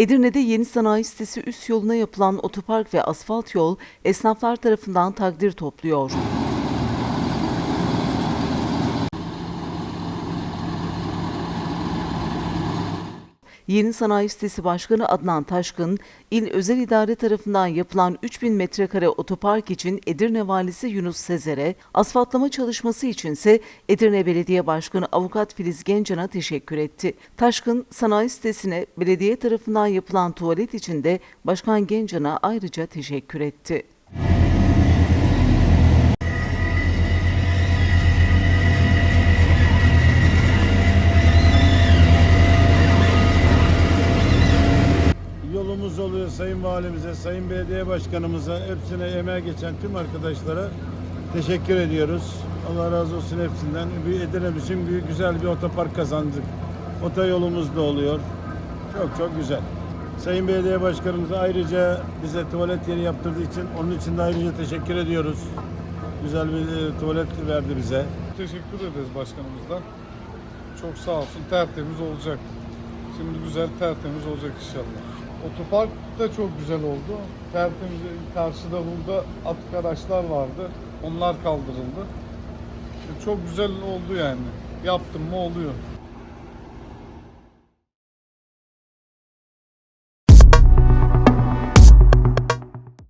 Edirne'de yeni sanayi sitesi üst yoluna yapılan otopark ve asfalt yol esnaflar tarafından takdir topluyor. Yeni Sanayi Sitesi Başkanı Adnan Taşkın, İl Özel İdare tarafından yapılan 3000 metrekare otopark için Edirne Valisi Yunus Sezer'e, asfaltlama çalışması içinse Edirne Belediye Başkanı Avukat Filiz Gencan'a teşekkür etti. Taşkın, sanayi sitesine belediye tarafından yapılan tuvalet için de Başkan Gencan'a ayrıca teşekkür etti. Oluyor Sayın Valimize, Sayın Belediye Başkanımıza, hepsine emeğe geçen tüm arkadaşlara teşekkür ediyoruz. Allah razı olsun hepsinden. Bir Edirne için büyük güzel bir otopark kazandık. Otoyolumuz da oluyor. Çok çok güzel. Sayın Belediye Başkanımıza ayrıca bize tuvalet yeri yaptırdığı için onun için de ayrıca teşekkür ediyoruz. Güzel bir e, tuvalet verdi bize. Teşekkür ederiz başkanımızdan. Çok sağ olsun tertemiz olacak. Şimdi güzel tertemiz olacak inşallah. Otopark da çok güzel oldu. Tertemiz karşıda burada atık araçlar vardı. Onlar kaldırıldı. Çok güzel oldu yani. Yaptım mı oluyor.